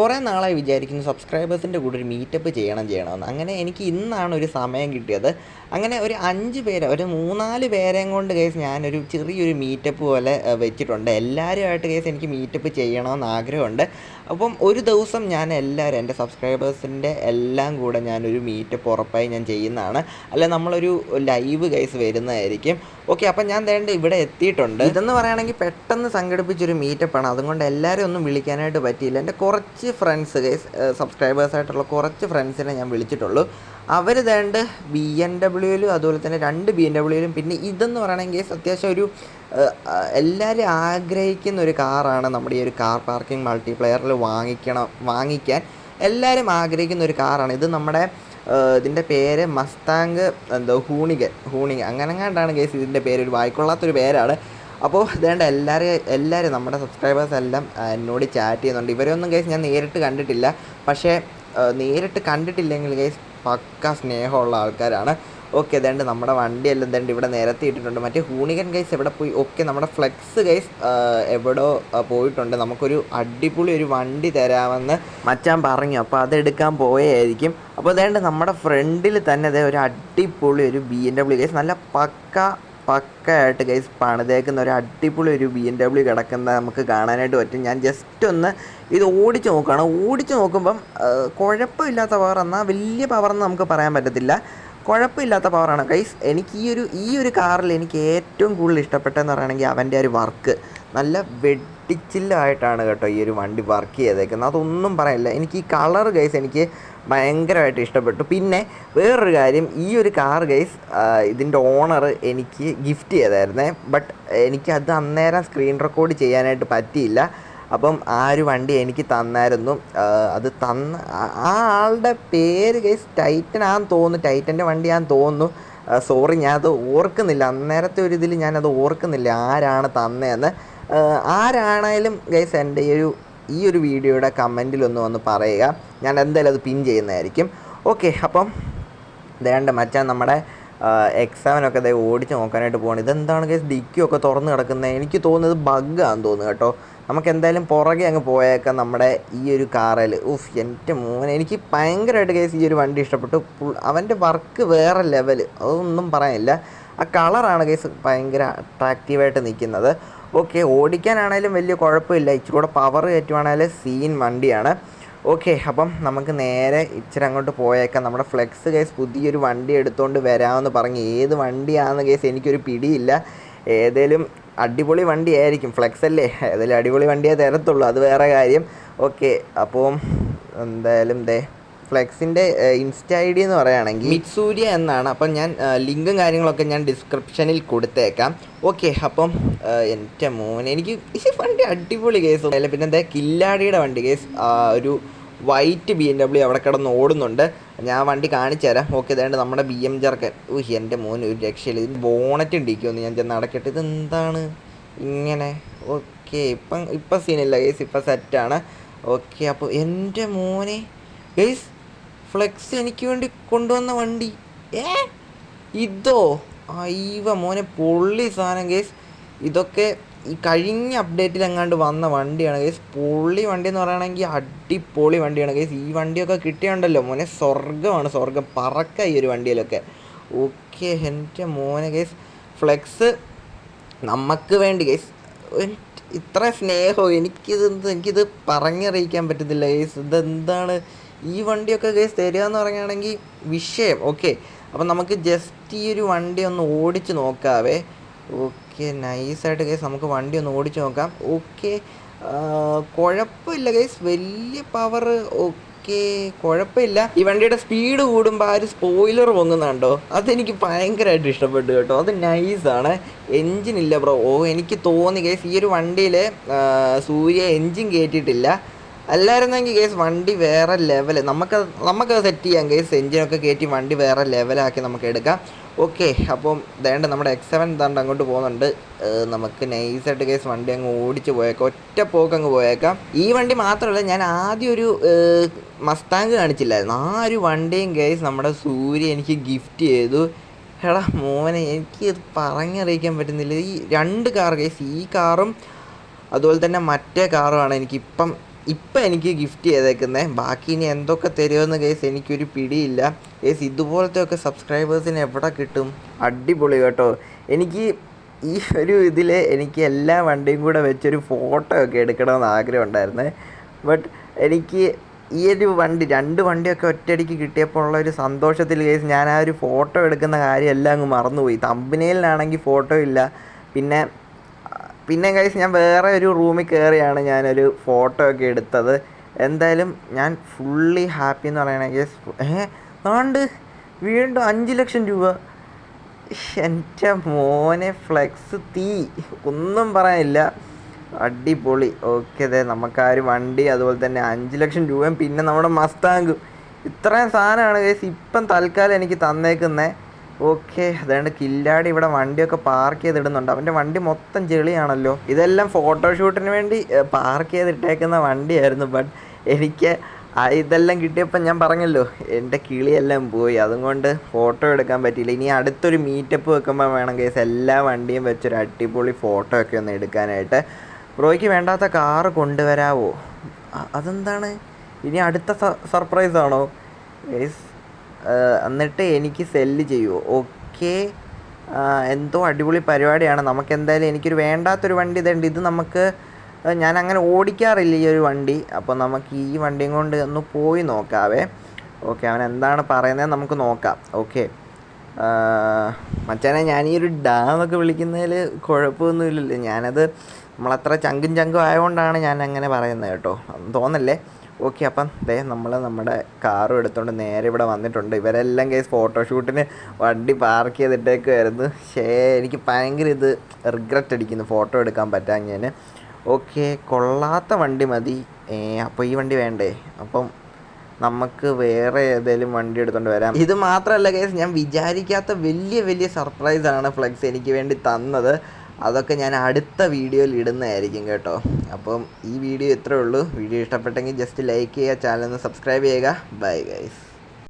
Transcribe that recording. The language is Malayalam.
കുറേ നാളായി വിചാരിക്കുന്നു സബ്സ്ക്രൈബേഴ്സിന്റെ കൂടെ ഒരു മീറ്റപ്പ് ചെയ്യണം ചെയ്യണമെന്ന്. അങ്ങനെ എനിക്ക് ഇന്നാണ് ഒരു സമയം കിട്ടിയത്. അങ്ങനെ ഒരു അഞ്ച് പേരെ ഒരു മൂന്നാൽ പേരെയും കൊണ്ട് കേസ് ഞാനൊരു ചെറിയൊരു മീറ്റപ്പ് പോലെ വെച്ചിട്ടുണ്ട്. എല്ലാവരുമായിട്ട് കേസ് എനിക്ക് മീറ്റപ്പ് ചെയ്യണമെന്ന് ആഗ്രഹമുണ്ട്. അപ്പം ഒരു ദിവസം ഞാൻ എല്ലാവരും എന്റെ സബ്സ്ക്രൈബേഴ്സിന്റെ എല്ലാം കൂടെ ഞാനൊരു മീറ്റപ്പ് ഉറപ്പായി ഞാൻ ചെയ്യുന്നതാണ്. അല്ലെ നമ്മളൊരു ലൈവ് കേസ് വരുന്നതായിരിക്കും. ഓക്കെ അപ്പം ഞാൻ വേണ്ട ഇവിടെ എത്തിയിട്ടുണ്ട്. ഇതെന്ന് പറയുകയാണെങ്കിൽ പെട്ടെന്ന് സംഘടിപ്പിച്ചൊരു മീറ്റപ്പാണ് അതുകൊണ്ട് എല്ലാവരും ഒന്നും വിളിക്കാനായിട്ട് പറ്റിയില്ല. എന്റെ കുറച്ച് ഫ്രണ്ട്സ് സബ്സ്ക്രൈബേഴ്സ് ആയിട്ടുള്ള കുറച്ച് ഫ്രണ്ട്സിനെ ഞാൻ വിളിച്ചിട്ടുള്ളൂ. അവർ വേണ്ട ബി എൻ ഡബ്ല്യൂയിലും അതുപോലെ തന്നെ രണ്ട് ബി എൻ ഡബ്ല്യൂയിലും പിന്നെ ഇതെന്ന് പറയണമെങ്കിൽ അത്യാവശ്യം ഒരു എല്ലാവരും ആഗ്രഹിക്കുന്ന ഒരു കാറാണ് നമ്മുടെ ഈ ഒരു കാർ പാർക്കിംഗ് മൾട്ടിപ്ലെയറിൽ വാങ്ങിക്കണം വാങ്ങിക്കാൻ എല്ലാവരും ആഗ്രഹിക്കുന്ന ഒരു കാറാണ് ഇത് നമ്മുടെ ഇതിന്റെ പേര് മസ്താങ് എന്തോ ഹൂണിഗൻ ഹൂണിഗൻ. അങ്ങനെങ്ങാണ്ടാണ് കേസ് ഇതിന്റെ പേര് ഒരു വായിക്കൊള്ളാത്തൊരു പേരാണ്. അപ്പോൾ ഇതേണ്ട എല്ലാവരെയും എല്ലാവരും നമ്മുടെ സബ്സ്ക്രൈബേഴ്സ് എല്ലാം എന്നോട് ചാറ്റ് ചെയ്യുന്നുണ്ട്. ഇവരൊന്നും കേസ് ഞാൻ നേരിട്ട് കണ്ടിട്ടില്ല. പക്ഷേ നേരിട്ട് കണ്ടിട്ടില്ലെങ്കിൽ കേസ് പക്ക സ്നേഹമുള്ള ആൾക്കാരാണ്. ഓക്കെ ഇതേണ്ട നമ്മുടെ വണ്ടിയെല്ലാം ഇതേണ്ട ഇവിടെ നിരത്തിയിട്ടിട്ടുണ്ട് മറ്റേ ഹൂണികൻ ഗൈസ് എവിടെ പോയി? ഓക്കെ നമ്മുടെ ഫ്ലെക്സ് ഗൈസ് എവിടോ പോയിട്ടുണ്ട്. നമുക്കൊരു അടിപൊളി ഒരു വണ്ടി തരാമെന്ന് മച്ചാൻ പറഞ്ഞു. അപ്പോൾ അതെടുക്കാൻ പോയായിരിക്കും അപ്പോൾ ഇതേണ്ട നമ്മുടെ ഫ്രണ്ടിൽ തന്നെ ദേ ഒരു അടിപൊളി ഒരു ബി എൻ ഡബ്ല്യു ഗൈസ് നല്ല പക്ക പക്കയായിട്ട് ഗൈസ് പണിതേക്കുന്ന ഒരു അടിപൊളി ഒരു ബി എം ഡബ്ല്യു കിടക്കുന്ന നമുക്ക് കാണാനായിട്ട് പറ്റും. ഞാൻ ജസ്റ്റ് ഒന്ന് ഇത് ഓടിച്ച് നോക്കുകയാണ് ഓടിച്ച് നോക്കുമ്പം കുഴപ്പമില്ലാത്ത പവർ എന്നാൽ വലിയ പവർ എന്ന് നമുക്ക് പറയാൻ പറ്റത്തില്ല. കുഴപ്പമില്ലാത്ത പവറാണ് ഗൈസ് എനിക്ക് ഈ ഒരു ഈ ഒരു കാറിൽ എനിക്ക് ഏറ്റവും കൂടുതൽ ഇഷ്ടപ്പെട്ടതെന്ന് പറയുകയാണെങ്കിൽ അവന്റെ ഒരു വർക്ക് നല്ല വെട്ടിച്ചില്ലായിട്ടാണ് കേട്ടോ ഈ ഒരു വണ്ടി വർക്ക് ചെയ്തേക്കുന്നത്. അതൊന്നും പറയില്ല. എനിക്ക് ഈ കളർ ഗൈസ് എനിക്ക് ഭയങ്കരമായിട്ട് ഇഷ്ടപ്പെട്ടു. പിന്നെ വേറൊരു കാര്യം ഈ ഒരു കാർ ഗൈസ് ഇതിന്റെ ഓണർ എനിക്ക് ഗിഫ്റ്റ് ചെയ്തായിരുന്നേ. ബട്ട് എനിക്ക് അത് അന്നേരം സ്ക്രീൻ റെക്കോർഡ് ചെയ്യാനായിട്ട് പറ്റിയില്ല. അപ്പം ആ ഒരു വണ്ടി എനിക്ക് തന്നായിരുന്നു. അത് തന്ന ആ- ആളുടെ പേര് ഗൈസ് ടൈറ്റൻ ആണെന്ന് തോന്നുന്നു. ടൈറ്റന്റെ വണ്ടിയാന്ന് തോന്നുന്നു. സോറി ഞാൻ അത് ഓർക്കുന്നില്ല. അന്നേരത്തെ ഒരു ഇതിൽ ഞാനത് ഓർക്കുന്നില്ല ആരാണ് തന്നതെന്ന് ആരാണേലും ഗൈസ് എന്റെ ഈ ഒരു ഈ ഒരു വീഡിയോയുടെ കമന്റിലൊന്ന് വന്ന് പറയുക. ഞാൻ എന്തായാലും അത് പിൻ ചെയ്യുന്നതായിരിക്കും. ഓക്കെ അപ്പം ദേണ്ട മച്ചാൻ നമ്മുടെ എക്സാമിനൊക്കെ ദേ ഓടിച്ച് നോക്കാനായിട്ട് പോകണം ഇതെന്താണ് കേസ് ഡിക്കിയൊക്കെ തുറന്ന് കിടക്കുന്നത് എനിക്ക് തോന്നുന്നത് ബഗ് ബഗ്ഗാന്ന് തോന്നുന്നു കേട്ടോ. നമുക്ക് എന്തായാലും പുറകെ അങ്ങ് പോയേക്കാം നമ്മുടെ ഈ ഒരു കാറിൽ ഉഫ് എന്റെ മോനെ. എനിക്ക് ഭയങ്കരമായിട്ട് കേസ് ഈ ഒരു വണ്ടി ഇഷ്ടപ്പെട്ടു. അവന്റെ വർക്ക് വേറെ ലെവൽ അതൊന്നും പറയാനില്ല. ആ കളറാണ് കേസ് ഭയങ്കര അട്രാക്റ്റീവായിട്ട് നിൽക്കുന്നത്. ഓക്കെ ഓടിക്കാനാണേലും വലിയ കുഴപ്പമില്ല. ഇച്ചിരി കൂടെ പവർ കയറ്റുവാണേൽ സീൻ വണ്ടിയാണ്. ഓക്കെ അപ്പം നമുക്ക് നേരെ ഇച്ചിരി അങ്ങോട്ട് പോയേക്കാം. നമ്മുടെ ഫ്ലെക്സ് കേസ് പുതിയൊരു വണ്ടി എടുത്തുകൊണ്ട് വരാമെന്ന് പറഞ്ഞ്. ഏത് വണ്ടിയാണെന്ന് കേസ് എനിക്കൊരു പിടിയില്ല. ഏതേലും അടിപൊളി വണ്ടിയായിരിക്കും. ഫ്ലെക്സ് അല്ലേ? ഏതായാലും അടിപൊളി വണ്ടിയേ തരത്തുള്ളൂ. അത് വേറെ കാര്യം. ഓക്കെ അപ്പോൾ എന്തായാലും ദേ ഫ്ലെക്സിന്റെ ഇൻസ്റ്റ ഐ ഡി എന്ന് പറയുകയാണെങ്കിൽ മിറ്റ്സൂര്യ എന്നാണ്. അപ്പം ഞാൻ ലിങ്കും കാര്യങ്ങളൊക്കെ ഞാൻ ഡിസ്ക്രിപ്ഷനിൽ കൊടുത്തേക്കാം. ഓക്കെ അപ്പം എന്റെ മോൻ എനിക്ക് ഈ വണ്ടി അടിപൊളി കേസ് പിന്നെ എന്താ കില്ലാടിയുടെ വണ്ടി കേസ് ഒരു വൈറ്റ് ബി എം ഡബ്ല്യു അവിടെ കിടന്ന് ഓടുന്നുണ്ട്. ഞാൻ വണ്ടി കാണിച്ചു തരാം. ഓക്കെ ഇതാണ്ട് നമ്മുടെ ബി എം ജർക്കൻ ഊഹ് എന്റെ മോൻ ഒരു രക്ഷയില്ല. ഇത് ബോണറ്റ് ഉണ്ടിരിക്കുമെന്ന് ഞാൻ ചെന്ന് അടക്കട്ടെ ഇത് എന്താണ് ഇങ്ങനെ. ഓക്കെ ഇപ്പം ഇപ്പം സീനില്ല ഗേസ്. ഇപ്പം സെറ്റാണ്. ഓക്കെ അപ്പോൾ എന്റെ മോനെ. ഗേസ് ഫ്ലെക്സ് എനിക്ക് വേണ്ടി കൊണ്ടുവന്ന വണ്ടി. ഏ? ഇതോ? അയ്യ മോനെ പൊള്ളി സാധനം ഗേസ്. ഇതൊക്കെ ഈ കഴിഞ്ഞ അപ്ഡേറ്റിൽ എങ്ങാണ്ട് വന്ന വണ്ടിയാണ് കേസ് പൊള്ളി വണ്ടി എന്ന് പറയുകയാണെങ്കിൽ അടിപൊളി വണ്ടിയാണ് കേസ് ഈ വണ്ടിയൊക്കെ കിട്ടിയുണ്ടല്ലോ. മോനെ സ്വർഗമാണ് സ്വർഗം പറക്ക ഈ ഒരു വണ്ടിയിലൊക്കെ. ഓക്കെ എന്റെ മോനെ കേസ് ഫ്ലെക്സ് നമുക്ക് വേണ്ടി ഗൈസ് ഇത്ര സ്നേഹവും എനിക്കിത് എനിക്കിത് പറഞ്ഞറിയിക്കാൻ പറ്റത്തില്ല ഗൈസ് ഇതെന്താണ്? ഈ വണ്ടിയൊക്കെ ഗൈസ് തരിക എന്ന് പറയുകയാണെങ്കിൽ വിഷയം. ഓക്കെ. അപ്പം നമുക്ക് ജസ്റ്റ് ഈ ഒരു വണ്ടി ഒന്ന് ഓടിച്ച് നോക്കാവേ. ഓക്കെ. നൈസായിട്ട് ഗൈസ് നമുക്ക് വണ്ടി ഒന്ന് ഓടിച്ച് നോക്കാം. ഓക്കെ കുഴപ്പമില്ല ഗൈസ് വലിയ പവർ ഓക്കെ കുഴപ്പമില്ല ഈ വണ്ടിയുടെ സ്പീഡ് കൂടുമ്പോൾ ആ ഒരു സ്പോയിലർ പൊങ്ങുന്നുണ്ടോ? അതെനിക്ക് ഭയങ്കരമായിട്ട് ഇഷ്ടപ്പെട്ടു കേട്ടോ. അത് നൈസാണ് എൻജിൻ ഇല്ല ബ്രോ ഓ എനിക്ക് തോന്നി കേസ് ഈ ഒരു വണ്ടിയിൽ സൂര്യ എൻജിൻ കയറ്റിയിട്ടില്ല അല്ലായിരുന്നെങ്കിൽ കേസ് വണ്ടി വേറെ ലെവൽ നമുക്ക് നമുക്ക് സെറ്റ് ചെയ്യാം കേസ് എൻജിനൊക്കെ കയറ്റി വണ്ടി വേറെ ലെവലാക്കി നമുക്ക് എടുക്കാം. ഓക്കെ അപ്പം ദേണ്ട നമ്മുടെ എക്സ് സെവൻ ദാണ്ട് അങ്ങോട്ട് പോകുന്നുണ്ട്. നമുക്ക് നൈസായിട്ട് കേസ് വണ്ടി അങ്ങ് ഓടിച്ച് പോയേക്കാം. ഒറ്റ പോക്ക് അങ്ങ് പോയേക്കാം. ഈ വണ്ടി മാത്രമല്ല ഞാൻ ആദ്യം ഒരു മസ്താങ്ക് മസ്താങ് കാണിച്ചില്ലായിരുന്നു. ആ ഒരു വണ്ടിയും കേസ് നമ്മുടെ സൂര്യ എനിക്ക് ഗിഫ്റ്റ് ചെയ്തു. എടാ മോനെ എനിക്ക് പറഞ്ഞറിയിക്കാൻ പറ്റുന്നില്ല. ഈ രണ്ട് കാർ കേസ് ഈ കാറും അതുപോലെ തന്നെ മറ്റേ കാറുമാണ് എനിക്കിപ്പം ഇപ്പം എനിക്ക് ഗിഫ്റ്റ് ചെയ്തേക്കുന്നത് ബാക്കി ഇനി എന്തൊക്കെ തരുമെന്ന് കേസ് എനിക്കൊരു പിടിയില്ല. കേസ് ഇതുപോലത്തെ ഒക്കെ സബ്സ്ക്രൈബേഴ്സിന് എവിടെ കിട്ടും? അടിപൊളി കേട്ടോ. എനിക്ക് ഈ ഒരു ഇതിൽ എനിക്ക് എല്ലാ വണ്ടിയും കൂടെ വെച്ചൊരു ഫോട്ടോ ഒക്കെ എടുക്കണമെന്ന് ആഗ്രഹം ഉണ്ടായിരുന്നു ബട്ട് എനിക്ക് ഈ ഒരു വണ്ടി രണ്ട് വണ്ടിയൊക്കെ ഒറ്റയടിക്ക് കിട്ടിയപ്പോൾ ഉള്ള ഒരു സന്തോഷത്തിൽ കേസ് ഞാൻ ആ ഒരു ഫോട്ടോ എടുക്കുന്ന കാര്യം എല്ലാം അങ്ങ് മറന്നുപോയി. തമ്പനയിലാണെങ്കിൽ ഫോട്ടോ ഇല്ല. പിന്നെ പിന്നെ കഴിച്ച് ഞാൻ വേറെ ഒരു റൂമിൽ കയറിയാണ് ഞാനൊരു ഫോട്ടോ ഒക്കെ എടുത്തത്. എന്തായാലും ഞാൻ ഫുള്ളി ഹാപ്പി എന്ന് പറയണെങ്കിൽ ഏണ്ട് വീണ്ടും അഞ്ച് ലക്ഷം രൂപ. എന്റെ മോനെ ഫ്ലെക്സ് തീ. ഒന്നും പറയാനില്ല. അടിപൊളി. ഓക്കെ അതെ നമുക്ക് ആ ഒരു വണ്ടി അതുപോലെ തന്നെ അഞ്ച് ലക്ഷം രൂപയും പിന്നെ നമ്മുടെ മസ്താങ്കും ഇത്രയും സാധനമാണ് കേസ് ഇപ്പം തൽക്കാലം എനിക്ക് തന്നേക്കുന്നത് ഓക്കെ അതുകൊണ്ട് കില്ലാടി ഇവിടെ വണ്ടിയൊക്കെ പാർക്ക് ചെയ്തിടുന്നുണ്ട്. അവന്റെ വണ്ടി മൊത്തം ചെളിയാണല്ലോ ഇതെല്ലാം ഫോട്ടോഷൂട്ടിന് വേണ്ടി പാർക്ക് ചെയ്തിട്ടേക്കുന്ന വണ്ടിയായിരുന്നു. ബട്ട് എനിക്ക് ഇതെല്ലാം കിട്ടിയപ്പോൾ ഞാൻ പറഞ്ഞല്ലോ എന്റെ കിളിയെല്ലാം പോയി. അതുകൊണ്ട് ഫോട്ടോ എടുക്കാൻ പറ്റിയില്ല. ഇനി അടുത്തൊരു മീറ്റപ്പ് വെക്കുമ്പോൾ വേണം കേസ് എല്ലാ വണ്ടിയും വെച്ചൊരു അടിപൊളി ഫോട്ടോ ഒക്കെ ഒന്ന് എടുക്കാനായിട്ട്. ബ്രോയ്ക്ക് വേണ്ടാത്ത കാറ് കൊണ്ടുവരാവോ? അതെന്താണ്? ഇനി അടുത്ത സർപ്രൈസ് ആണോ? ഗൈസ് എന്നിട്ട് എനിക്ക് സെല്ല് ചെയ്യുമോ ഓക്കെ എന്തോ അടിപൊളി പരിപാടിയാണ്. നമുക്ക് എന്തായാലും എനിക്കൊരു വേണ്ടാത്തൊരു വണ്ടി ഇതുണ്ട്. ഇത് നമുക്ക് ഞാൻ അങ്ങനെ ഓടിക്കാറില്ല ഈ ഒരു വണ്ടി. അപ്പോൾ നമുക്ക് ഈ വണ്ടിയും കൊണ്ട് ഒന്ന് പോയി നോക്കാവേ. ഓക്കെ അവൻ എന്താണ് പറയുന്നത് നമുക്ക് നോക്കാം. ഓക്കെ മച്ചാനെ ഞാൻ ഈ ഒരു ഡാമൊക്കെ വിളിക്കുന്നതിൽ കുഴപ്പമൊന്നുമില്ലല്ലോ. ഞാനത് നമ്മളത്ര ചങ്കും ചങ്കും ആയതുകൊണ്ടാണ് ഞാൻ അങ്ങനെ പറയുന്നത് കേട്ടോ. തോന്നല്ലേ? ഓക്കെ അപ്പം ദേ നമ്മൾ നമ്മുടെ കാറും എടുത്തുകൊണ്ട് നേരെ ഇവിടെ വന്നിട്ടുണ്ട്. ഇവരെല്ലാം കേസ് ഫോട്ടോഷൂട്ടിന് വണ്ടി പാർക്ക് ചെയ്തിട്ടേക്കുമായിരുന്നു ഷേ എനിക്ക് ഭയങ്കര ഇത് റിഗ്രറ്റ് അടിക്കുന്നു ഫോട്ടോ എടുക്കാൻ പറ്റാഞ്ഞതിന്. ഓക്കെ കൊള്ളാത്ത വണ്ടി മതി. അപ്പോൾ ഈ വണ്ടി വേണ്ടേ? അപ്പം നമുക്ക് വേറെ ഏതെങ്കിലും വണ്ടി എടുത്തുകൊണ്ട് വരാം. ഇത് മാത്രമല്ല കേസ് ഞാൻ വിചാരിക്കാത്ത വലിയ വലിയ സർപ്രൈസാണ് ഫ്ലെക്സ് എനിക്ക് വേണ്ടി തന്നത്. അതൊക്കെ ഞാൻ അടുത്ത വീഡിയോയിൽ ഇടുന്നതായിരിക്കും കേട്ടോ. അപ്പം ഈ വീഡിയോ ഇത്രയേ ഉള്ളൂ. വീഡിയോ ഇഷ്ടപ്പെട്ടെങ്കിൽ ജസ്റ്റ് ലൈക്ക് ചെയ്യുക ചാനൽ ഒന്ന് സബ്സ്ക്രൈബ് ചെയ്യുക. Bye guys